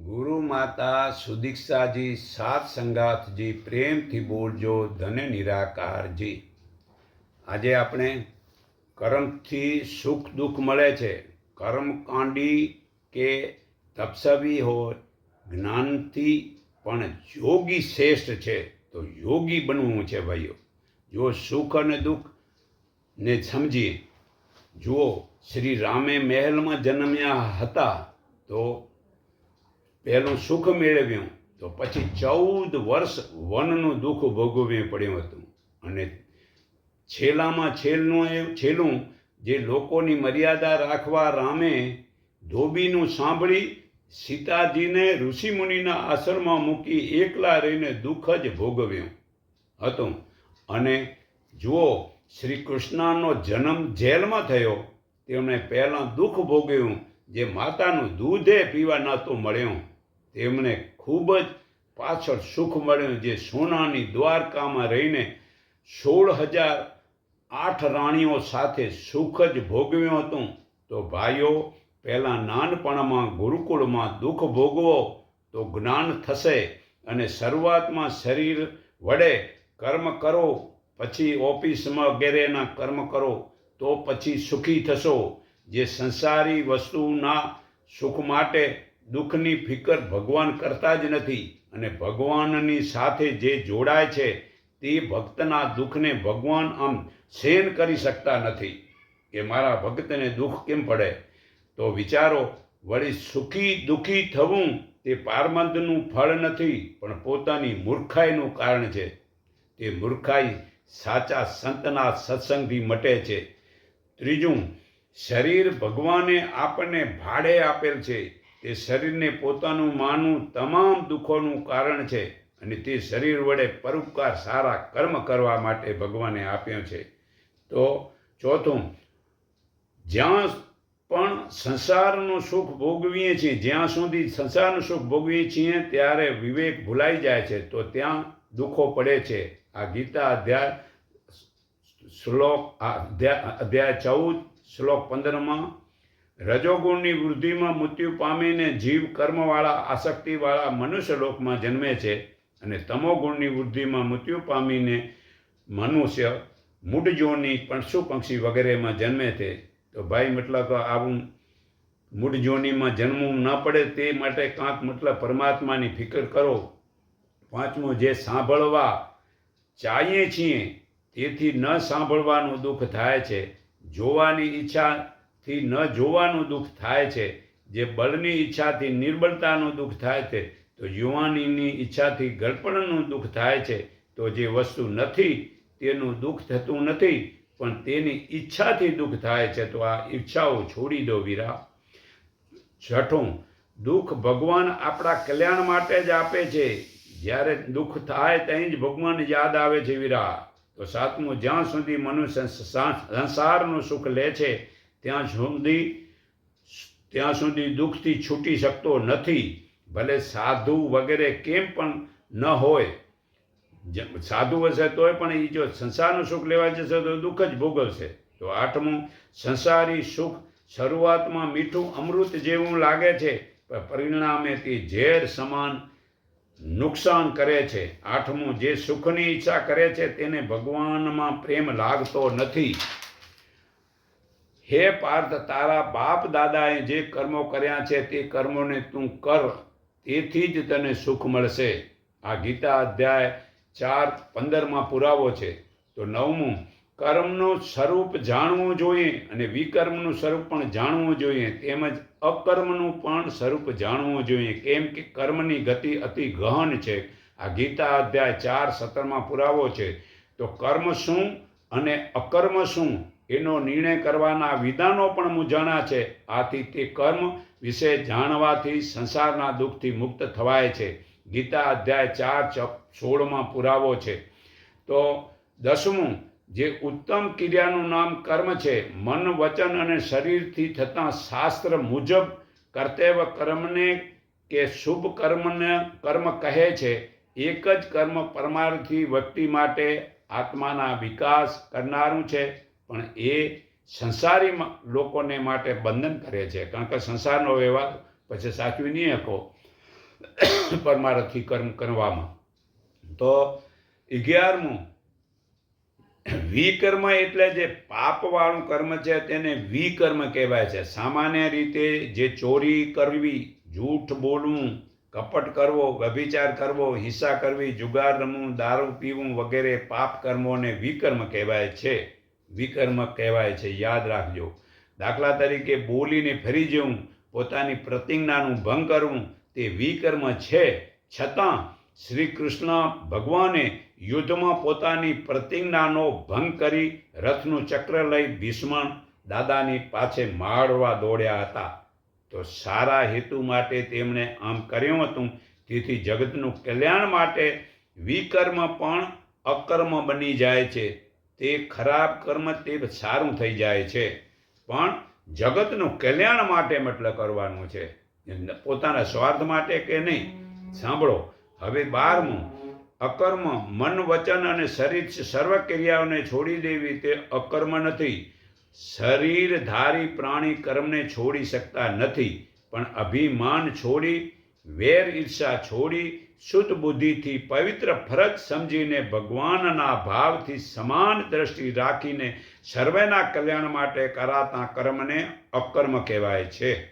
ગુરુ માતા સુદીક્ષાજી સાત સંગાથજી પ્રેમથી બોલજો ધને નિરાકારજી. આજે આપણે કર્મથી સુખ દુઃખ મળે છે. કર્મકાંડી કે તપસવી હોય, જ્ઞાનથી પણ યોગી શ્રેષ્ઠ છે. તો યોગી બનવું છે ભાઈઓ. જો સુખ અને દુઃખ ને સમજીએ, જુઓ, શ્રી રામે મહેલમાં જન્મ્યા હતા, તો પહેલું સુખ મેળવ્યું. તો પછી ચૌદ વર્ષ વનનું દુઃખ ભોગવવું પડ્યું હતું. અને છેલ્લામાં છેલ્લું એ, છેલ્લું જે લોકોની મર્યાદા રાખવા રામે ધોબીનું સાંભળી સીતાજીને ઋષિમુનિના આશ્રમમાં મૂકી એકલા રહીને દુઃખ જ ભોગવ્યું હતું. અને જુઓ શ્રી કૃષ્ણનો જન્મ જેલમાં થયો. તેમણે પહેલાં દુઃખ ભોગવ્યું. જે માતાનું દૂધે પીવા નહોતું મળ્યું. તેમને ખૂબ જ પાછળ સુખ મળ્યું જે સોનાની દ્વારકામાં રહીને સોળ હજાર આઠ રાણીઓ સાથે સુખ જ ભોગવ્યું હતું. તો ભાઈઓ, પહેલાં નાનપણમાં ગુરુકુળમાં દુઃખ ભોગવો તો જ્ઞાન થશે અને શરૂઆતમાં શરીર વડે કર્મ કરો, પછી ઓફિસમાં વગેરેના કર્મ કરો, તો પછી સુખી થશો. જે સંસારી વસ્તુના સુખ માટે દુઃખની ફિકર ભગવાન કરતા જ નથી અને ભગવાનની સાથે જે જોડાય છે, તે ભક્તના દુઃખને ભગવાન આમ સહન કરી શકતા નથી. કે મારા ભક્તને દુઃખ કેમ પડે? તો વિચારો, વળી સુખી દુઃખી થવું તે પારમંદનું ફળ નથી, પણ પોતાની મૂર્ખાઈનું કારણ છે. તે મૂર્ખાઈ સાચા સંતના સત્સંગથી મટે છે. ત્રીજું, શરીર ભગવાને આપણને ભાડે આપેલ છે. તે શરીરને પોતાનું માનવું તમામ દુઃખોનું કારણ છે અને તે શરીર વડે પરોપકાર સારા કર્મ કરવા માટે ભગવાને આપ્યો છે. તો ચોથું, જ્યાં પણ સંસારનું સુખ ભોગવીએ છીએ, જ્યાં સુધી સંસારનું સુખ ભોગવીએ છીએ, ત્યારે વિવેક ભૂલાઈ જાય છે, તો ત્યાં દુઃખો પડે છે. આ ગીતા અધ્યાય, શ્લોક અધ્યાય ચૌદ, શ્લોક પંદરમાં રજોગુણની વૃદ્ધિમાં મૃત્યુ પામીને જીવ કર્મવાળા, આસક્તિવાળા મનુષ્ય લોકમાં જન્મે છે અને તમોગુણની વૃદ્ધિમાં મૃત્યુ પામીને મનુષ્ય મૂઢજોની પશુ પક્ષી વગેરેમાં જન્મે છે. તો ભાઈ, મતલબ આવું મૂઢજોનીમાં જન્મવું ન પડે તે માટે કાંક મતલબ પરમાત્માની ફિકર કરો. પાંચમું, જે સાંભળવા ચાહીએ છીએ, તેથી ન સાંભળવાનું દુઃખ થાય છે. જોવાની ઈચ્છાથી ન જોવાનું દુઃખ થાય છે, જે બળની ઈચ્છાથી નિર્બળતાનું દુઃખ થાય છે, તો યુવાનીની ઈચ્છાથી ગળપણનું દુઃખ થાય છે, તો જે વસ્તુ નથી તેનું દુઃખ થતું નથી, પણ તેની ઈચ્છાથી દુઃખ થાય છે, તો આ ઈચ્છાઓ છોડી દો વીરા. છઠ્ઠું, દુઃખ ભગવાન આપણા કલ્યાણ માટે જ આપે છે, જ્યારે દુઃખ થાય ત્યાં જ ભગવાન યાદ આવે છે વીરા. તો સાતમું, જ્યાં સુધી મનુષ્ય સંસારનું સુખ લે છે ત્યાં સુધી ત્યાં સુધી દુઃખથી છૂટી શકતો નથી. ભલે સાધુ વગેરે કેમ પણ ન હોય. સાધુ હશે તોય પણ એ જો સંસારનું સુખ લેવા જશે તો દુઃખ જ ભોગવશે. તો આઠમું, સંસારી સુખ શરૂઆતમાં મીઠું અમૃત જેવું લાગે છે, પણ પરિણામે તે ઝેર સમાન નુકસાન કરે છે. આઠમું, જે સુખની ઈચ્છા કરે છે તેને ભગવાનમાં પ્રેમ લાગતો નથી. હે પાર્થ, તારા બાપ દાદાએ જે કર્મો કર્યા છે તે કર્મોને તું કર, તેથી જ તને સુખ મળશે. આ ગીતા અધ્યાય ચાર પંદરમાં પુરાવો છે. તો નવમું, કર્મનું સ્વરૂપ જાણવું જોઈએ અને વિકર્મનું સ્વરૂપ પણ જાણવું જોઈએ. તેમજ અકર્મનું પણ સ્વરૂપ જાણવું જોઈએ. કેમ કે કર્મની ગતિ અતિ ગહન છે. આ ગીતા અધ્યાય ચાર સત્તરમાં પુરાવો છે. તો કર્મ શું અને અકર્મ શું? એનો નિર્ણય કરવાના વિધાનો પણ મૂંઝાણા છે. આથી તે કર્મ વિશે જાણવાથી સંસારના દુઃખથી મુક્ત થવાય છે. ગીતા અધ્યાય ચાર ચ સોળમાં પુરાવો છે. તો દસમું, જે ઉત્તમ ક્રિયાનું નામ કર્મ છે, મન, વચન અને શરીરથી થતા શાસ્ત્ર મુજબ કર્તવ્ય કર્મને કે શુભ કર્મને કર્મ કહે છે, એક જ કર્મ પરમાર્થી વ્યક્તિ માટે આત્માના વિકાસ કરનારું છે. પણ એ સંસારી લોકોને માટે બંધન કરે છે. કારણ કે સંસારનો વ્યવહાર પછી સાચવી નહીં શકો પરમારથી કર્મ કરવામાં. તો અગિયારમું, વિકર્મ એટલે જે પાપવાળું કર્મ છે તેને વિકર્મ કહેવાય છે. સામાન્ય રીતે જે ચોરી કરવી, જૂઠ બોલવું, કપટ કરવો, વ્યભિચાર કરવો, હિંસા કરવી, જુગાર રમવું, દારૂ પીવું વગેરે પાપ કર્મોને વિકર્મ કહેવાય છે. વિકર્મ કહેવાય છે, યાદ રાખજો. દાખલા તરીકે બોલીને ફરી જવું, પોતાની પ્રતિજ્ઞાનું ભંગ કરવું, તે વિકર્મ છે. છતાં શ્રી કૃષ્ણ ભગવાને યુદ્ધમાં પોતાની પ્રતિજ્ઞાનો ભંગ કરી રથનું ચક્ર લઈ ભીષ્મણ દાદાની પાછે માળવા દોડ્યા હતા. તો સારા હેતુ માટે તેમણે આમ કર્યું હતું. તેથી જગતનું કલ્યાણ માટે વિકર્મ પણ અકર્મ બની જાય છે. તે ખરાબ કર્મ તે સારું થઈ જાય છે. પણ જગતનું કલ્યાણ માટે મતલબ કરવાનું છે. પોતાના સ્વાર્થ માટે કે નહીં? સાંભળો, હવે બારમું. અકર્મ મન, વચન અને શરીર સર્વ ક્રિયાઓને છોડી દેવી તે અકર્મ નથી. શરીર ધારી પ્રાણી કર્મને છોડી શકતા નથી. પણ અભિમાન છોડી, વેર ઈર્ષા છોડી શુદ્ધ બુદ્ધિથી પવિત્ર ફરજ સમજીને ભગવાનના ભાવથી સમાન દ્રષ્ટિ રાખીને સર્વેના કલ્યાણ માટે કરાતા કર્મને અકર્મ કહેવાય છે.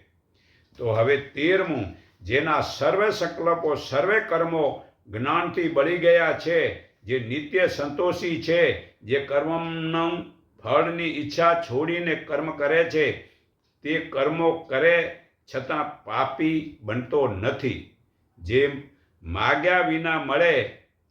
તો હવે તેરમું, જેના સર્વે સંકલ્પો, સર્વે કર્મો જ્ઞાનથી બળી ગયા છે, જે નિત્ય સંતોષી છે, જે કર્મનું ફળની ઈચ્છા છોડીને કર્મ કરે છે, તે કર્મો કરે છતાં પાપી બનતો નથી. જેમ માગ્યા વિના મળે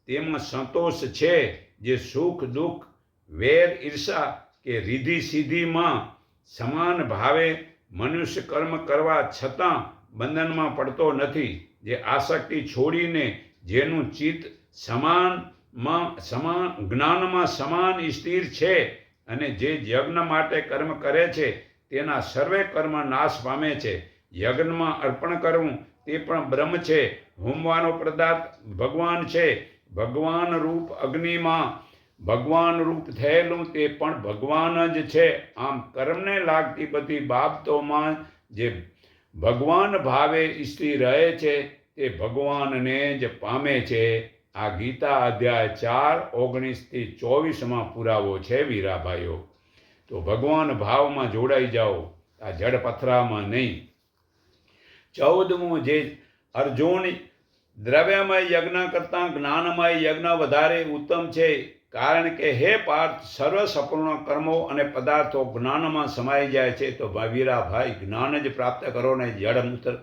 તેમાં સંતોષ છે જે સુખ, દુઃખ, વેર, ઈર્ષા કે રીધિ સિદ્ધિમાં સમાન ભાવે મનુષ્ય કર્મ કરવા છતાં બંધનમાં પડતો નથી. જે આસક્તિ છોડીને જેનું ચિત્ત સમાનમાં સમાન જ્ઞાનમાં સમાન સ્થિર છે અને જે યજ્ઞ માટે કર્મ કરે છે, તેના સર્વે કર્મ નાશ પામે છે. યજ્ઞમાં અર્પણ કરવું તે પણ બ્રહ્મ છે. હોમવાનો પદાર્થ ભગવાન છે. ભગવાન રૂપ અગ્નિમાં. ભગવાન રૂપ થયેલું તે પણ ભગવાન જ છે. આમ કર્મને લાગતી બધી બાબતોમાં જે ભગવાન ભાવે ઈષ્ટી રહે છે, તે ભગવાનને જ પામે છે. આ ગીતા અધ્યાય ચાર ઓગણીસથી ચોવીસમાં પુરાવો છે વીરાભાઈઓ. તો ભગવાન ભાવમાં જોડાઈ જાઓ. આ જડ પથરામાં નહીં. ચૌદમું જે અર્જુન દ્રવ્યમય યજ્ઞ કરતાં જ્ઞાનમય યજ્ઞ વધારે ઉત્તમ છે, કારણ કે હે પાર્થ, સર્વ સપૂર્ણ કર્મો અને પદાર્થો જ્ઞાનમાં સમાઈ જાય છે. તો ભાવીરા ભાઈ જ્ઞાન જ પ્રાપ્ત કરો ને જડ મૂત્ર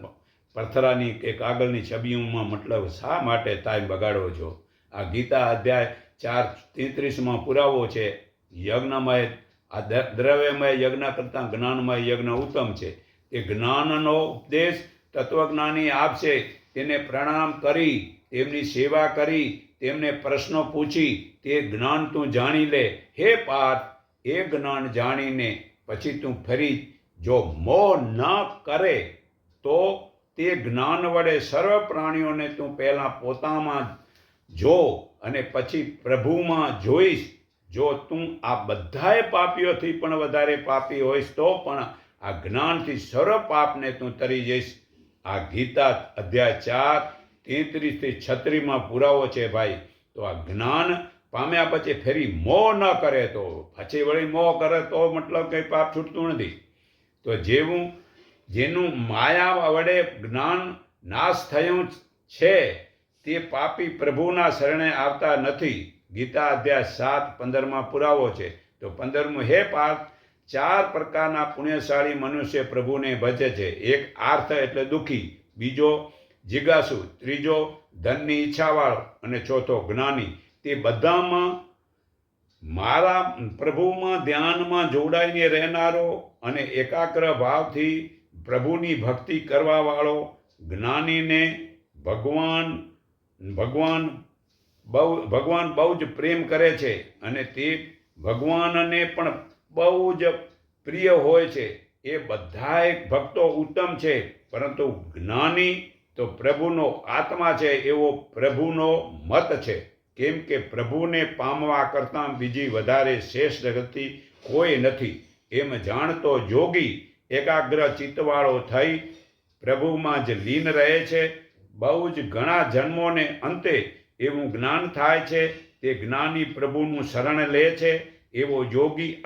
પથરાની કે કાગળની છબીઓમાં મતલબ શા માટે ટાઈમ બગાડો છો? આ ગીતા અધ્યાય ચાર તેત્રીસમાં પુરાવો છે. યજ્ઞમય, આ દ્રવ્યમય યજ્ઞ કરતાં જ્ઞાનમય યજ્ઞ ઉત્તમ છે. તે જ્ઞાનનો ઉપદેશ તત્વજ્ઞાની આપશે. તેને પ્રણામ કરી તેમની સેવા કરી, તેમને પ્રશ્નો પૂછી, તે જ્ઞાન તું જાણી લે. હે પાર્થ, એ જ્ઞાન જાણીને પછી તું ફરી, જો મોહ ન કરે, તો તે જ્ઞાન વડે સર્વ પ્રાણીઓને તું પહેલાં પોતામાં જો અને પછી પ્રભુમાં જોઈશ. જો તું આ બધાએ પાપીઓથી પણ વધારે પાપી હોઈશ, તો પણ આ જ્ઞાનથી સર્વ પાપને તું તરી જઈશ. આ ગીતા અધ્યાય ચાર તેત્રીસથી છત્રીસમાં પુરાવો છે ભાઈ. તો આ જ્ઞાન પામ્યા પછી ફેરી મોહ ન કરે તો, પછી વળી મોહ કરે તો મતલબ કંઈ પાપ છૂટતું નથી. તો જેવું, જેનું માયા વડે જ્ઞાન નાશ થયું છે, તે પાપી પ્રભુના શરણે આવતા નથી. ગીતા અધ્યાય સાત પંદરમાં પુરાવો છે. તો પંદરમું, હે પાર્થ ચાર પ્રકારના પુણ્યશાળી મનુષ્ય પ્રભુને ભજે છે. એક આર્થ એટલે દુઃખી, બીજો જિજ્ઞાસુ ત્રીજો ધનની ઈચ્છાવાળો અને ચોથો જ્ઞાની. તે બધામાં મારા પ્રભુમાં ધ્યાનમાં જોડાઈને રહેનારો અને એકાગ્ર ભાવથી પ્રભુની ભક્તિ કરવાવાળો જ્ઞાનીને ભગવાન ભગવાન બહુ ભગવાન બહુ જ પ્રેમ કરે છે અને તે ભગવાનને પણ બહુ જ પ્રિય હોય છે. એ બધાય ભક્તો ઉત્તમ છે. પરંતુ જ્ઞાની તો પ્રભુનો આત્મા છે એવો પ્રભુનો મત છે. કેમ કે પ્રભુને પામવા કરતાં બીજી વધારે શ્રેષ્ઠ ગતિ કોઈ નથી. એમ જાણતો જોગી, એકાગ્ર ચિત્તવાળો થઈ પ્રભુમાં જ લીન રહે છે. બહુ જ ઘણા જન્મોને અંતે એવું જ્ઞાન થાય છે. તે જ્ઞાની પ્રભુનું શરણ લે છે. એવો યોગી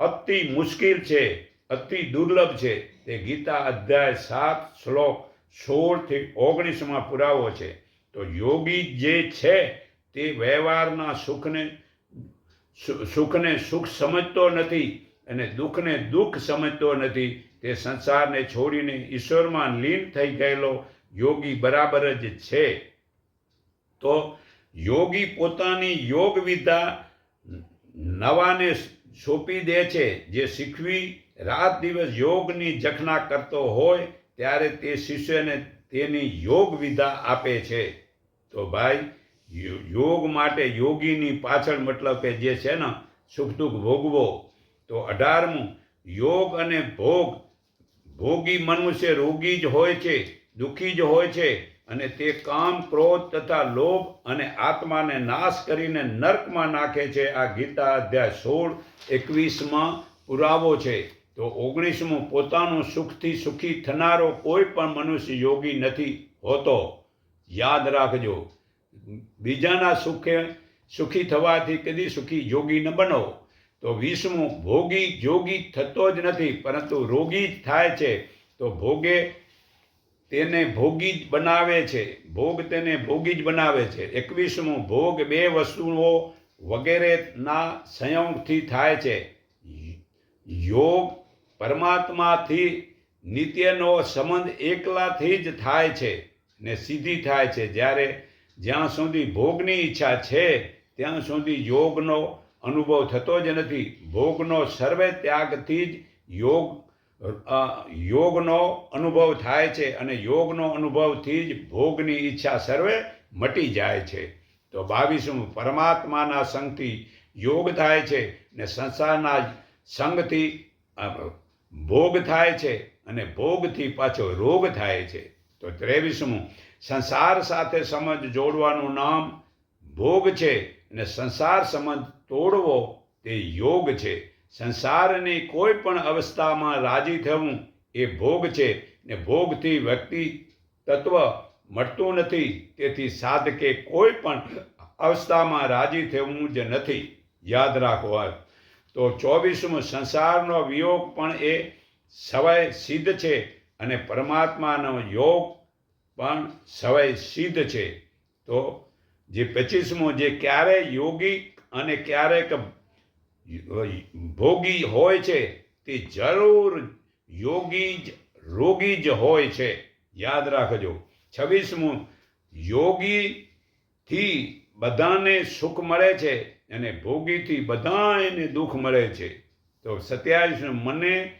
અત- મુશ્કેલ છે, અતિ દુર્લભ છે. તે ગીતા અધ્યાય સાત શ્લોક સોળથી ઓગણીસમાં પુરાવો છે. તો યોગી જે છે, તે વ્યવહારના સુખને સુખને સુખ સમજતો નથી અને દુઃખને દુઃખ સમજતો નથી. તે સંસારને છોડીને ઈશ્વરમાં લીન થઈ ગયેલો યોગી બરાબર જ છે. તો યોગી પોતાની યોગ વિદ્યા નવાને સોંપી દે છે, જે શીખવી રાત દિવસ યોગની જખના કરતો હોય, ત્યારે તે શિષ્યને તેની યોગ વિધા આપે છે. તો ભાઈ યોગ માટે યોગીની પાછળ મતલબ કે જે છે ને સુખ દુઃખ ભોગવો. તો અઢારમું, યોગ અને ભોગ, ભોગી મનુષ્ય રોગી જ હોય છે, દુઃખી જ હોય છે. અને તે કામ, ક્રોધ તથા લોભ અને આત્માને નાશ કરીને નર્કમાં નાખે છે. આ ગીતા અધ્યાય સોળ, એકવીસમાં પુરાવો છે. તો ઓગણીસમું, પોતાનું સુખથી સુખી થનારો કોઈ પણ મનુષ્ય યોગી નથી હોતો. યાદ રાખજો, બીજાના સુખે સુખી થવાથી કદી સુખી યોગી ન બનો. તો વીસમું, ભોગી, જોગી થતો જ નથી, પરંતુ રોગી જ થાય છે. તો ભોગે તેને ભોગી જ બનાવે છે. ભોગ તેને ભોગી જ બનાવે છે. એકવીસમું ભોગ બે વસ્તુઓ વગેરેના સંયોગથી થાય છે. યોગ પરમાત્માથી નિત્યનો સંબંધ એકલાથી જ થાય છે ને સીધી થાય છે. જ્યારે જ્યાં સુધી ભોગની ઈચ્છા છે, ત્યાં સુધી યોગનો અનુભવ થતો જ નથી. ભોગનો સર્વે ત્યાગથી જ યોગ યોગનો અનુભવ થાય છે અને યોગનો અનુભવથી જ ભોગની ઈચ્છા સર્વે મટી જાય છે. તો બાવીસમું, પરમાત્માના સંગથી યોગ થાય છે ને સંસારના સંગથી ભોગ થાય છે અને ભોગથી પાછો રોગ થાય છે. તો ત્રેવીસમું, સંસાર સાથે સમજ જોડવાનું નામ ભોગ છે અને સંસાર સંબંધ તોડવો તે યોગ છે. સંસારની કોઈ પણ અવસ્થામાં રાજી થવું એ ભોગ છે ને ભોગથી વ્યક્તિ તત્વ મળતું નથી. તેથી સાધકે કોઈ પણ અવસ્થામાં રાજી થવું જ નથી. યાદ રાખો તો ચોવીસમું સંસારનો વિયોગ પણ એ સવય સિદ્ધ છે અને પરમાત્માનો યોગ પણ સવય સિદ્ધ છે. તો જે પચીસમું જે ક્યારેય યોગી અને ક્યારેક ભોગી હોય છે તે જરૂર યોગી જ, રોગી જ હોય છે. યાદ રાખજો, છવ્વીસમું, યોગીથી બધાને સુખ મળે છે અને ભોગીથી બધાને દુઃખ મળે છે. તો સત્યાવીસ મને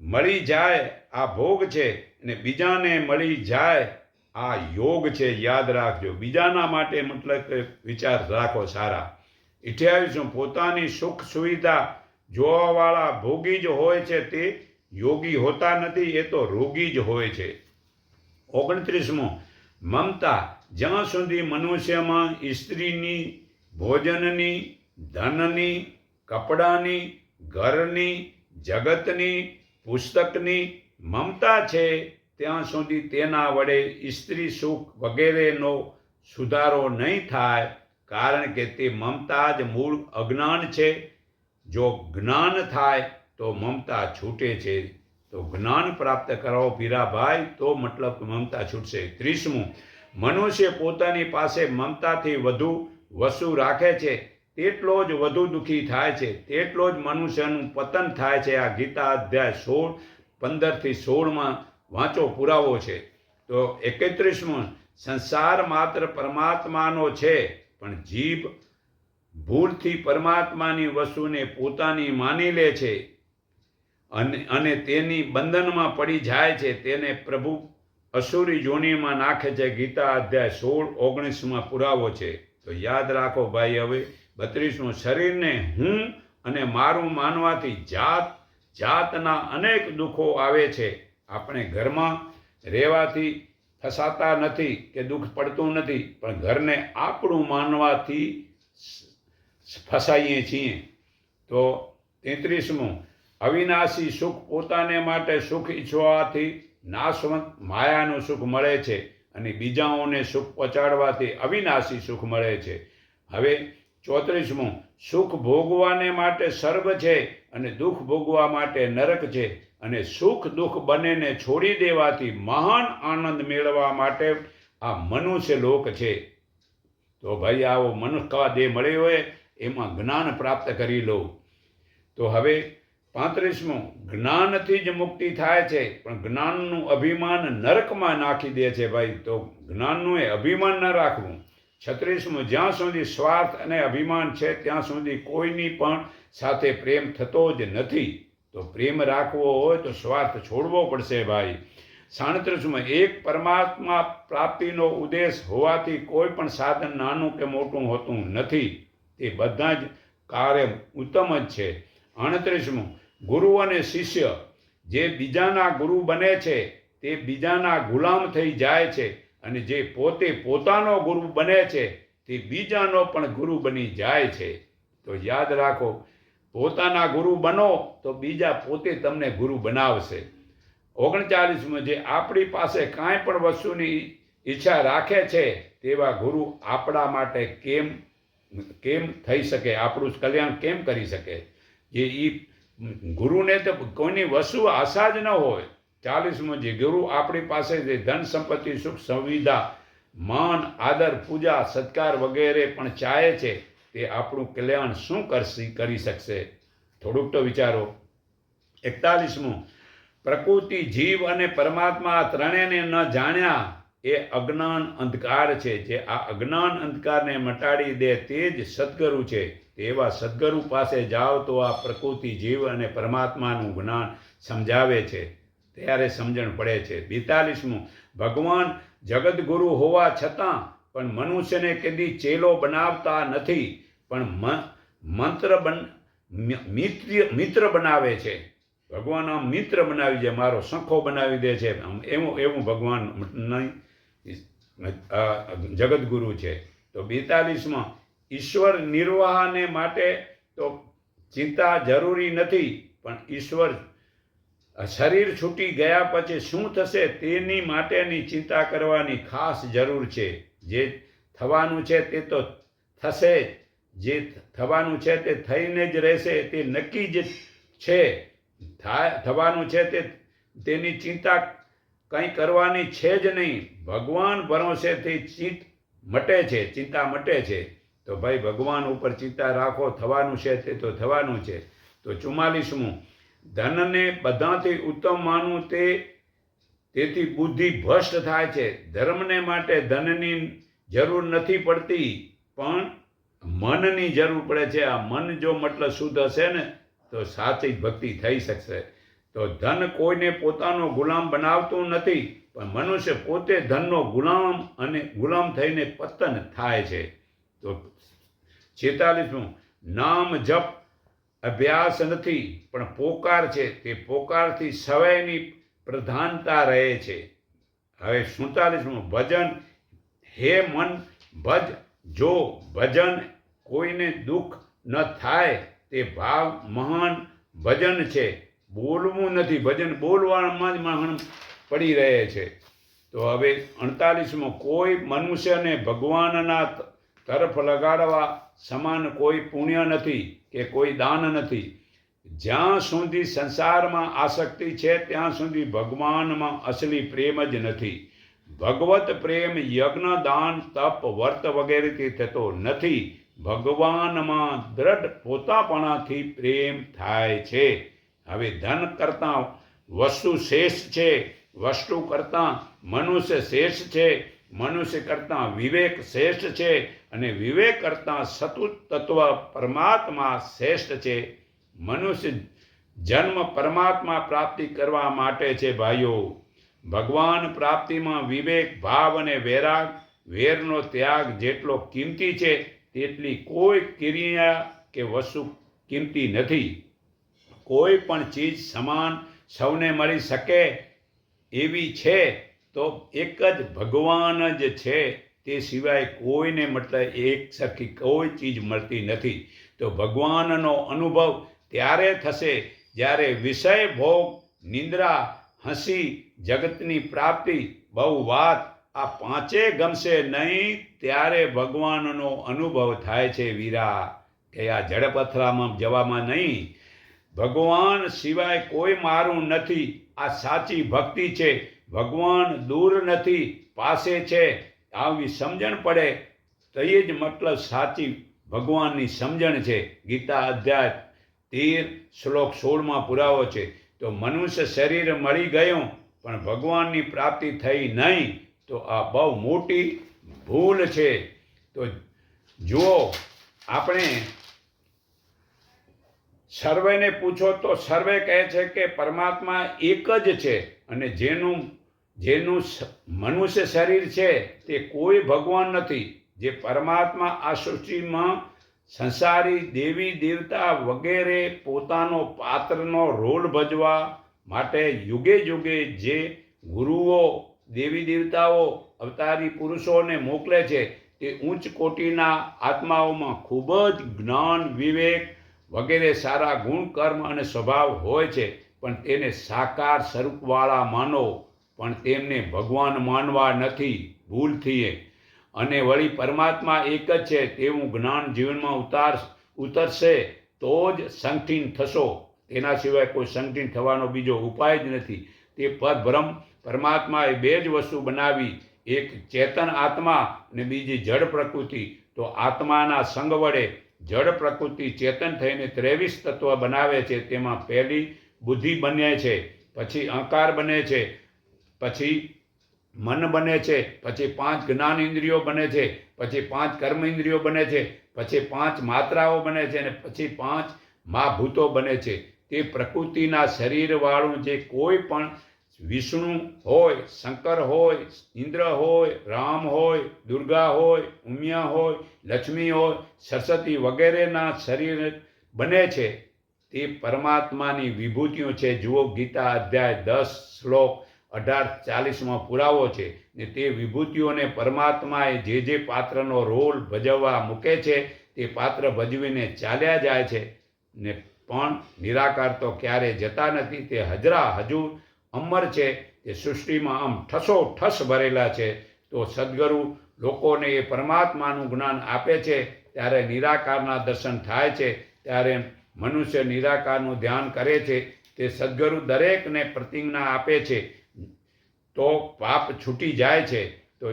મળી જાય આ ભોગ છે અને બીજાને મળી જાય આ યોગ છે. યાદ રાખજો, બીજાના માટે મતલબ વિચાર રાખો સારા. અઠ્યાવીસમું પોતાની સુખ સુવિધા જોવાવાળા ભોગી જ હોય છે તે યોગી હોતા નથી, એ તો રોગી જ હોય છે. ઓગણત્રીસમું, મમતા, જ્યાં સુધી મનુષ્યમાં સ્ત્રીની ભોજનની, ધનની, કપડાની, ઘરની, જગતની, પુસ્તકની મમતા છે, ત્યાં સુધી તેના વડે સ્ત્રી સુખ વગેરેનો સુધારો નહીં થાય કારણ કે તે મમતા જ મૂળ અજ્ઞાન છે. જો જ્ઞાન થાય તો મમતા છૂટે છે. તો જ્ઞાન પ્રાપ્ત કરાવો પીરાભાઈ, તો મતલબ મમતા છૂટશે. ત્રીસમું, મનુષ્ય પોતાની પાસે મમતાથી વધુ વસ્તુ રાખે છે. તેટલો જ વધુ દુઃખી થાય છે. તેટલો જ મનુષ્યનું પતન થાય છે. આ ગીતા અધ્યાય સોળ, પંદરથી સોળમાં વાંચો, પુરાવો છે. તો એકત્રીસમું, સંસાર માત્ર પરમાત્માનો છે. પણ જીભ ભૂલથી પરમાત્માની વસ્તુને પોતાની માની લે છે અને અને તેની બંધનમાં પડી જાય છે. તેને પ્રભુ અસુરી જોનીમાં નાખે છે. ગીતા અધ્યાય સોળ, ઓગણીસમાં પુરાવો છે. તો યાદ રાખો ભાઈ હવે, બત્રીસમું, શરીરને હું અને મારું માનવાથી જાત, જાતના અનેક દુઃખો આવે છે. આપણે ઘરમાં રહેવાથી ફસાતા નથી કે દુઃખ પડતું નથી, પણ ઘરને આપણું માનવાથી ફસાઈએ છીએ. તો તેત્રીસમું, અવિનાશી સુખ પોતાને માટે સુખ ઈચ્છવાથી નાશવંત માયાનું સુખ મળે છે અને બીજાઓને સુખ પહોંચાડવાથી અવિનાશી સુખ મળે છે. હવે ચોત્રીસમું, સુખ ભોગવાને માટે સર્વ છે અને દુઃખ ભોગવા માટે નરક છે અને સુખ દુઃખ બંનેને છોડી દેવાથી મહાન આનંદ મેળવવા માટે આ મનુષ્ય લોક છે. તો ભાઈ આવો મનુષ્ય દેહ મળ્યો હોય એમાં જ્ઞાન પ્રાપ્ત કરી લો. તો હવે પાંત્રીસમું, જ્ઞાનથી જ મુક્તિ થાય છે, પણ જ્ઞાનનું અભિમાન નરકમાં નાખી દે છે ભાઈ. તો જ્ઞાનનું એ અભિમાન ન રાખવું. છત્રીસમું, જ્યાં સુધી સ્વાર્થ અને અભિમાન છે, ત્યાં સુધી કોઈની પણ સાથે પ્રેમ થતો જ નથી. તો પ્રેમ રાખવો હોય તો સ્વાર્થ છોડવો પડશે ભાઈ. સાડત્રીસમાં એક પરમાત્મા પ્રાપ્તિનો ઉદ્દેશ હોવાથી કોઈ પણ સાધન નાનું કે મોટું હોતું નથી. તે બધા જ કાર્ય ઉત્તમ જ છે. આડત્રીસમું ગુરુ અને શિષ્ય જે બીજાના ગુરુ બને છે, તે બીજાના ગુલામ થઈ જાય છે અને જે પોતે પોતાનો ગુરુ બને છે, તે બીજાનો પણ ગુરુ બની જાય છે. તો યાદ રાખો પોતાના ગુરુ બનો તો બીજા પોતે તમને ગુરુ બનાવશે. ઓગણચાલીસમાં જે આપણી પાસે કાંઈ પણ વસ્તુની ઈચ્છા રાખે છે, તેવા ગુરુ આપણા માટે કેમ કેમ થઈ શકે? આપણું કલ્યાણ કેમ કરી શકે? જે એ ગુરુને તો કોઈની વસ્તુ આશા જ ન હોય. ચાલીસમાં જે ગુરુ આપણી પાસે જે ધન સંપત્તિ, સુખ, સંવિધા, માન, આદર, પૂજા, સત્કાર વગેરે પણ ચાહે છે તે આપણું કલ્યાણ શું કરશે, કરી શકશે? થોડુંક તો વિચારો. એકતાલીસમું. પ્રકૃતિ, જીવ અને પરમાત્મા ત્રણેયને ન જાણ્યા એ અજ્ઞાન અંધકાર છે. જે આ અજ્ઞાન અંધકારને મટાડી દે તે જ સદગુરુ છે. એવા સદગુરુ પાસે જાઓ તો આ પ્રકૃતિ, જીવ અને પરમાત્માનું જ્ઞાન સમજાવે છે. ત્યારે સમજણ પડે છે. બેતાલીસમું. ભગવાન જગદગુરુ હોવા છતાં પણ મનુષ્યને કદી ચેલો બનાવતા નથી. પણ મંત્ર બન મિત્ર મિત્ર બનાવે છે. ભગવાન આમ મિત્ર બનાવી દે, મારો સંખો બનાવી દે છે. એવું એવું ભગવાન નહીં જગદગુરુ છે. તો બેતાલીસમાં, ઈશ્વર નિર્વાહને માટે તો ચિંતા જરૂરી નથી, પણ ઈશ્વર શરીર છૂટી ગયા પછી શું થશે તેની માટેની ચિંતા કરવાની ખાસ જરૂર છે. જે થવાનું છે તે તો થશે જ થવાનું છે તે થઈને જ રહેશે, તે નક્કી જ છે. થવાનું છે તે તેની ચિંતા કંઈ કરવાની છે જ નહીં. ભગવાન ભરોસેથી ચિંત મટે છે, ચિંતા મટે છે. તો ભાઈ, ભગવાન ઉપર ચિંતા રાખો, થવાનું છે તે તો થવાનું છે. તો ચુમ્માલીસમું. ધનને બધાથી ઉત્તમ માનવું તે, તેથી બુદ્ધિ ભ્રષ્ટ થાય છે. ધર્મને માટે ધનની જરૂર નથી પડતી. પણ મનની જરૂર પડે છે. આ મન જો મતલબ શુદ્ધ હશે ને, તો સાચી ભક્તિ થઈ શકશે. તો ધન કોઈને પોતાનો ગુલામ બનાવતું નથી, પણ મનુષ્ય પોતે ધનનો ગુલામ અને ગુલામ થઈને પતન થાય છે. તો છેતાલીસમું, નામ જપ અભ્યાસ નથી, પણ પોકાર છે. તે પોકારથી સવયની પ્રધાનતા રહે છે. હવે સુડતાલીસમું, ભજન, હે મન, ભજ જો ભજન કોઈને દુઃખ ન થાય, તે ભાવ મહાન ભજન છે. બોલવું નથી. ભજન બોલવામાં જ મહાન પડી રહે છે. તો હવે અડતાલીસમાં, કોઈ મનુષ્યને ભગવાનના તરફ લગાડવા સમાન કોઈ પુણ્ય નથી કે કોઈ દાન નથી. જ્યાં સુધી સંસારમાં આસક્તિ છે, ત્યાં સુધી ભગવાનમાં અસલી પ્રેમ જ નથી. ભગવત પ્રેમ યજ્ઞ દાન તપ વર્ત વગેરેથી થતો નથી. ભગવાનમાં દ્રઢ પોતાપણાથી પ્રેમ થાય છે. હવે ધન કરતાં વસ્તુ શેષ છે, વસ્તુ કરતાં મનુષ્ય શેષ છે, મનુષ્ય કરતાં વિવેક શ્રેષ્ઠ છે અને વિવેક કરતાં સતુ તત્વ પરમાત્મા શ્રેષ્ઠ છે. મનુષ્ય જન્મ પરમાત્મા પ્રાપ્તિ કરવા માટે છે ભાઈઓ. ભગવાન પ્રાપ્તિમાં વિવેક, ભાવ અને વૈરાગ, વેરનો ત્યાગ જેટલો કિંમતી છે, તેટલી કોઈ ક્રિયા કે વસ્તુ કિંમતી નથી. કોઈ પણ ચીજ સમાન સૌને મળી શકે એવી છે, તો એક જ ભગવાન જ છે. તે સિવાય કોઈને મતલબ એક સરખી કોઈ ચીજ મળતી નથી. તો ભગવાનનો અનુભવ ત્યારે થશે જ્યારે વિષય ભોગ, નિંદ્રા હસી જગતની પ્રાપ્તિ બહુ વાત આ પાંચે ગમશે નહીં, ત્યારે ભગવાનનો અનુભવ થાય છે વીરા. કે આ જડપથરામાં જવામાં નહીં. ભગવાન સિવાય કોઈ મારું નથી. આ સાચી ભક્તિ છે. ભગવાન દૂર નથી, પાસે છે. આવી સમજણ પડે તો એ જ મતલબ સાચી ભગવાનની સમજણ છે. ગીતા અધ્યાય તેર શ્લોક સોળમાં પુરાવો છે. તો મનુષ્ય શરીર મળી ગયું, પણ ભગવાનની પ્રાપ્તિ થઈ નહીં, તો આ બહુ મોટી ભૂલ છે. તો જુઓ, આપણે સર્વેને પૂછો તો સર્વે કહે છે કે પરમાત્મા એક જ છે અને જેનું જેનું મનુષ્ય શરીર છે તે કોઈ ભગવાન નથી. જે પરમાત્મા આ સૃષ્ટિમાં સંસારી દેવી દેવતા વગેરે પોતાનો પાત્રનો રોલ ભજવા માટે યુગે યુગે જે ગુરુઓ, દેવી દેવતાઓ, અવતારી પુરુષોને મોકલે છે તે ઉચ્ચ કોટીના આત્માઓમાં ખૂબ જ જ્ઞાન, વિવેક વગેરે સારા ગુણ, કર્મ અને સ્વભાવ હોય છે. પણ તેને સાકાર સ્વરૂપવાળા માનો. પણ તેમને ભગવાન માનવા નથી. ભૂલથી અને વળી પરમાત્મા એક જ છે, તેવું જ્ઞાન જીવનમાં ઉતાર ઉતરશે, તો જ સંકઠીન થશો. તેના સિવાય કોઈ સંકઠીન થવાનો બીજો ઉપાય જ નથી. તે પરભ્રમ પરમાત્માએ બે જ વસ્તુ બનાવી, એક ચેતન આત્મા અને બીજી જડ પ્રકૃતિ. તો આત્માના સંગ વડે જડ પ્રકૃતિ ચેતન થઈને ત્રેવીસ તત્વ બનાવે છે, તેમાં પહેલી બુદ્ધિ બને છે, પછી અહંકાર બને છે, પછી મન બને છે, પછી પાંચ જ્ઞાન ઇન્દ્રિયો બને છે, પછી પાંચ કર્મ ઇન્દ્રિયો બને છે, પછી પાંચ માત્રાઓ બને છે અને પછી પાંચ મહાભૂતો બને છે. તે પ્રકૃતિના શરીરવાળું જે કોઈ પણ વિષ્ણુ હોય, શંકર હોય, ઇન્દ્ર હોય, રામ હોય, દુર્ગા હોય, ઉમિયા હોય, લક્ષ્મી હોય, સરસ્વતી વગેરેના શરીર બને છે. તે પરમાત્માની વિભૂતિઓ છે. જુઓ ગીતા અધ્યાય દસ શ્લોક અઢાર ચાલીસમાં પુરાવો છે ને તે વિભૂતિઓને પરમાત્માએ જે જે પાત્રનો રોલ ભજવવા મૂકે છે, તે પાત્ર ભજવીને ચાલ્યા જાય છે ને પણ નિરાકાર તો ક્યારે જતા નથી, તે હજરા હજુ અમર છે, તે સૃષ્ટિમાં આમ ઠસો ઠસ ભરેલા છે. તો સદગુરુ લોકોને એ પરમાત્માનું જ્ઞાન આપે છે, ત્યારે નિરાકારના દર્શન થાય છે, ત્યારે મનુષ્ય નિરાકારનું ધ્યાન કરે છે, તે સદગુરુ દરેકને પ્રતિજ્ઞા આપે છે. તો પાપ છૂટી જાય છે. તો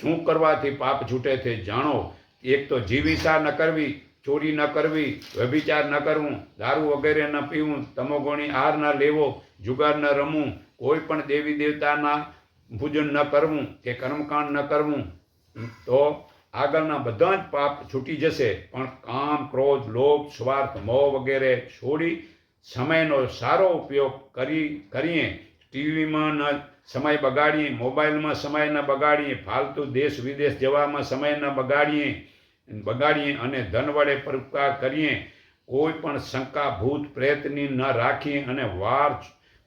શું કરવાથી પાપ છૂટે છે જાણો? એક તો જીવિષા ન કરવી, ચોરી ન કરવી, વ્યભિચાર ન કરવું, દારૂ વગેરે ન પીવું, તમોગોણી આહાર ન લેવો, જુગાર ન રમવું, કોઈ પણ દેવી દેવતાના પૂજન ન કરવું, કે કર્મકાંડ ન કરવું, તો આગળના બધા જ પાપ છૂટી જશે. પણ કામ, ક્રોધ, લોભ, સ્વાર્થ, મોહ વગેરે છોડી સમયનો સારો ઉપયોગ કરી, કરીએ. ટીવીમાં ન સમય બગાડીએ, મોબાઈલમાં સમય ન બગાડીએ, ફાલતુ દેશ વિદેશ જવામાં સમય ન બગાડીએ બગાડીએ અને ધન વડે પરોપકાર કરીએ, કોઈ પણ શંકા ભૂત પ્રેતની ન રાખીએ અને વાર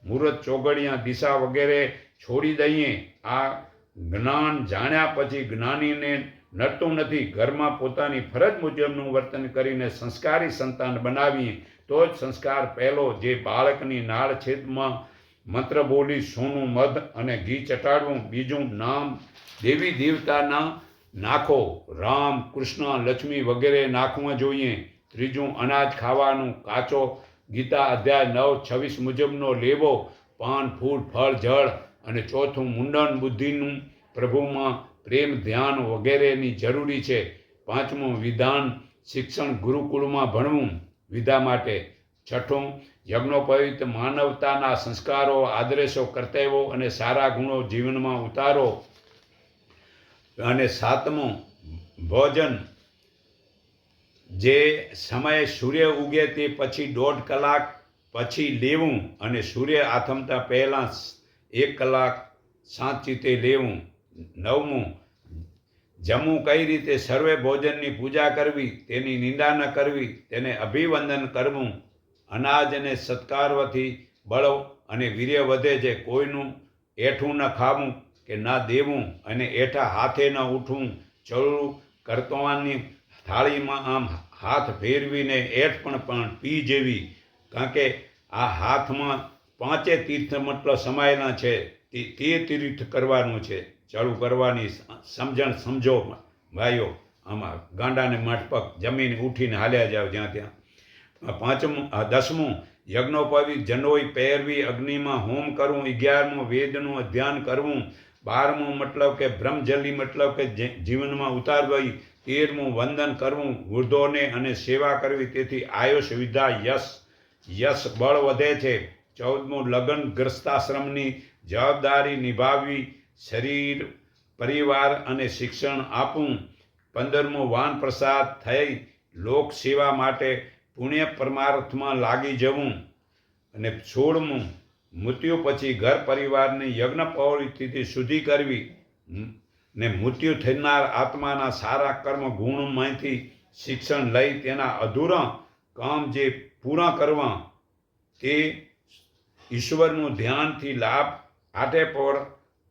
મુહૂર્ત ચોગડિયા દિશા વગેરે છોડી દઈએ. આ જ્ઞાન જાણ્યા પછી જ્ઞાનીને નડતું નથી. ઘરમાં પોતાની ફરજ મુજબનું વર્તન કરીને સંસ્કારી સંતાન બનાવીએ. તો જ સંસ્કાર પહેલો જે બાળકની નાળ છેદમાં મંત્ર બોલી, સોનું, મધ અને ઘી ચટાડવું, બીજું નામ દેવી દેવતાના નાખો. રામ, કૃષ્ણ, લક્ષ્મી વગેરે નાખવા જોઈએ. ત્રીજું, અનાજ ખાવાનું, કાચો ગીતા અધ્યાય નવ, છવ્વીસ મુજબનો લેવો. પાન, ફૂલ, ફળ, જળ અને ચોથું, મુંડન બુદ્ધિનું પ્રભુમાં પ્રેમ, ધ્યાન વગેરેની જરૂરી છે. પાંચમું, વિધાન, શિક્ષણ ગુરુકુળમાં ભણવું. વિધા માટે છઠ્ઠું યજ્ઞોપવિત માનવતાના સંસ્કારો આદર્શો કર્તવ્યો અને સારા ગુણો જીવનમાં ઉતારો. અને સાતમું, ભોજન. જે સમયે સૂર્ય ઉગે તે પછી દોઢ કલાક પછી લેવું અને સૂર્ય આથમતા પહેલાં એક કલાક શાંતિતે લેવું. નવમું, જમવું કઈ રીતે? સર્વે ભોજનની પૂજા કરવી, તેની નિંદા ન કરવી, તેને અભિવંદન કરવું. અનાજને સત્કારવાથી બળો અને વીર્ય વધે છે. કોઈનું એઠું ન ખાવું કે ના દેવું અને એઠા હાથે ન ઉઠવું. ચડવું કરતવાની થાળીમાં આમ હાથ ફેરવીને એઠ પણ પણ પી જેવી. કારણ કે આ હાથમાં પાંચે તીર્થ મતલબ સમાયેલા છે. તે તે તીર્થ કરવાનું છે. ચાલુ કરવાની સમજણ સમજો ભાઈઓ. આમાં ગાંડાને મઠપક જમીન ઉઠીને હાલ્યા જાવ જ્યાં ત્યાં. પાંચમું દસમું યજ્ઞોપવી જનોય પહેરવી, અગ્નિમાં હોમ કરવું, અગિયારમું, વેદનું અધ્યયન કરવું, બારમું મતલબ કે બ્રહ્મજલી મતલબ કે જીવનમાં ઉતારવી તેરમું વંદન કરવું, વૃદ્ધોને અને સેવા કરવી, તેથી આયુષ વિદ્યા યશ યશ બળ વધે છે. ચૌદમું, લગ્ન ગ્રસ્તાશ્રમની જવાબદારી નિભાવવી, શરીર, પરિવાર અને શિક્ષણ આપવું. પંદરમું, વાન પ્રસાદ થઈ લોક સેવા માટે પુણ્ય પરમાર્થમાં લાગી જવું અને છોડવું, મૃત્યુ પછી ઘર પરિવારની યજ્ઞ પ્રવૃત્તિથી શુદ્ધિ કરવી ને મૃત્યુ થનાર આત્માના સારા કર્મ ગુણમાંથી શિક્ષણ લઈ તેના અધૂરા કામ જે પૂરા કરવા, તે ઈશ્વરનું ધ્યાનથી લાભ આટે પર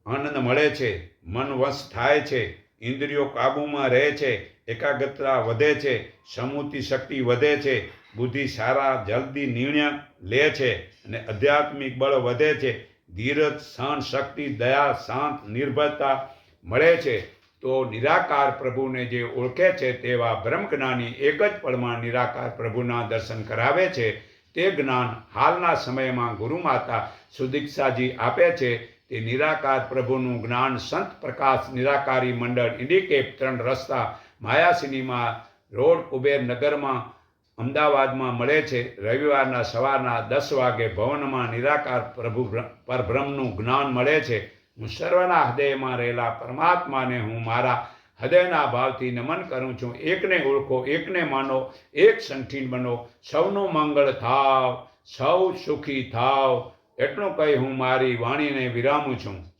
આનંદ મળે છે, મન વશ થાય છે, ઇન્દ્રિયો કાબૂમાં રહે છે એકાગ્રતા વધે છે સમૂતિ શક્તિ વધે છે, બુદ્ધિ સારા, જલ્દી નિર્ણય લે છે અને આધ્યાત્મિક બળ વધે છે. ધીરજ, સહન શક્તિ, દયા, શાંત, નિર્ભરતા મળે છે. તો નિરાકાર પ્રભુને જે ઓળખે છે તેવા બ્રહ્મજ્ઞાની એક જ પળમાં નિરાકાર પ્રભુના દર્શન કરાવે છે. તે જ્ઞાન હાલના સમયમાં ગુરુમાતા સુદીક્ષાજી આપે છે. તે નિરાકાર પ્રભુનું જ્ઞાન સંત પ્રકાશ નિરાકારી મંડળ ઇન્ડિકેપ ત્રણ રસ્તા માયા સિનેમા રોડ કુબેર નગરમાં અમદાવાદમાં મળે છે. રવિવારના સવારના દસ વાગે ભવનમાં નિરાકાર પ્રભુ બ્ર- પરબ્રહ્મનું જ્ઞાન મળે છે. હું સર્વના હૃદયમાં રહેલા પરમાત્માને હું મારા હૃદયના ભાવથી નમન કરું છું. એકને ઓળખો, એકને માનો, એક સંઠીન બનો. સૌનું મંગળ થાવ, સૌ સુખી થાવ. એટલું કહી હું મારી વાણીને વિરામું છું.